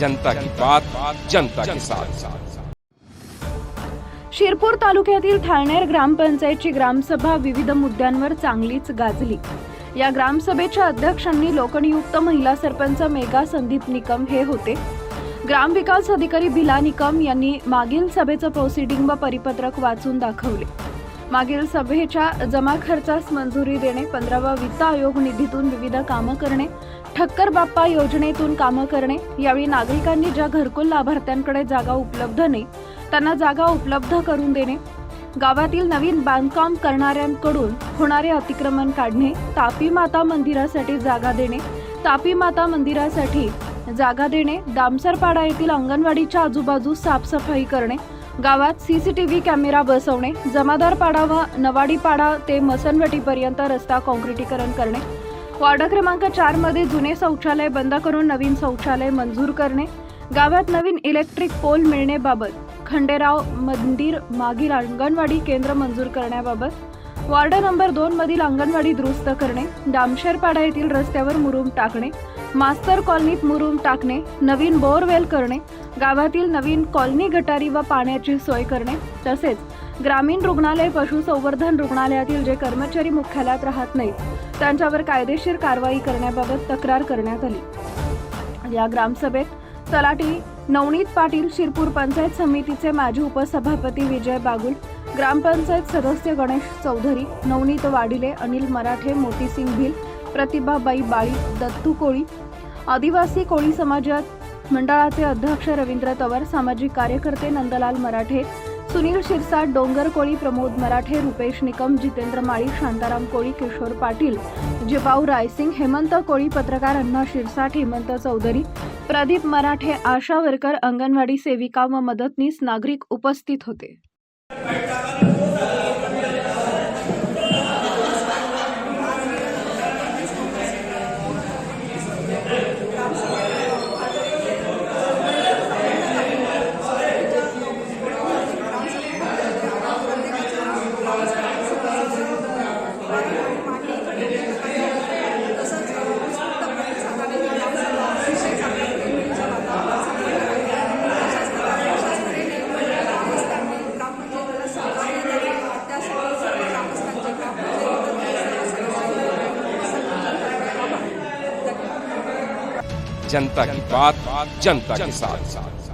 जनता की बात जनता के साथ। शिरपूर तालुक्यातील ठाणेर ग्रामपंचायतची ग्रामसभा विविध मुद्द्यांवर चांगलीच गाजली. या ग्रामसभेच्या अध्यक्षांनी लोकनियुक्त महिला सरपंच मेघा संदीप निकम हे होते. ग्रामविकास अधिकारी भिला निकम यांनी मागील सभेचं प्रोसिडिंग व परिपत्रक वाचून दाखवले. मागील सभेच्या जमा खर्चास मंजुरी देणे पंधरावा वित्त आयोग निधीतून विविध कामं करणे ठक्कर बाप्पा योजनेतून कामं करणे. यावेळी नागरिकांनी ज्या घरकुल लाभार्थ्यांकडे जागा उपलब्ध नाही त्यांना जागा उपलब्ध करून देणे. गावातील नवीन बांधकाम करणाऱ्यांकडून होणारे अतिक्रमण काढणे. तापी माता मंदिरासाठी जागा देणे. तापी माता मंदिरासाठी जागा देणे. दामसरपाडा येथील अंगणवाडीच्या आजूबाजू साफसफाई करणे. गावात सीसीटीव्ही कॅमेरा बसवणे. जमादारपाडा व नवाडीपाडा ते मसनवटीपर्यंत रस्ता काँक्रिटीकरण करणे. वार्ड क्रमांक चारमध्ये जुने शौचालय बंद करून नवीन शौचालय मंजूर करणे गावात नवीन इलेक्ट्रिक पोल मिळणेबाबत खंडेराव मंदिर मागील अंगणवाडी केंद्र मंजूर करण्याबाबत वॉर्ड नंबर दोन मधील अंगणवाडी दुरुस्त करणे डामशेरपाडा येथील रस्त्यावर मुरुम टाकणे मास्तर कॉलनीत मुरुम टाकणे नवीन बोरवेल करणे गावातील नवीन कॉलनी गटारी व पाण्याची सोय करणे तसेच ग्रामीण रुग्णालय पशुसंवर्धन रुग्णालयातील जे कर्मचारी मुख्यालयात राहत नाहीत त्यांच्यावर कायदेशीर कारवाई करण्याबाबत तक्रार करण्यात आली. या ग्रामसभेत तलाठी नवनीत पाटील शिरपूर पंचायत समितीचे माजी उपसभापती विजय बागुल ग्रामपंचायत सदस्य गणेश चौधरी नवनीत वाडिले अनिल मराठे मोतीसिंग भिल प्रतिभाबाई बाळी दत्तू कोळी आदिवासी कोळी समाजात मंडळाचे अध्यक्ष रवींद्र तवर सामाजिक कार्यकर्ते नंदलाल मराठे सुनील शिरसाट डोंगर कोळी प्रमोद मराठे रुपेश निकम जितेंद्र माळी शांताराम कोळी किशोर पाटील जिपाऊ रायसिंग हेमंत कोळी पत्रकार अण्णा शिरसाट हेमंत चौधरी प्रदीप मराठे आशा वरकर अंगणवाडी सेविका व मदतनीस नागरिक उपस्थित होते. जनता की बात जनता के साथ। साथ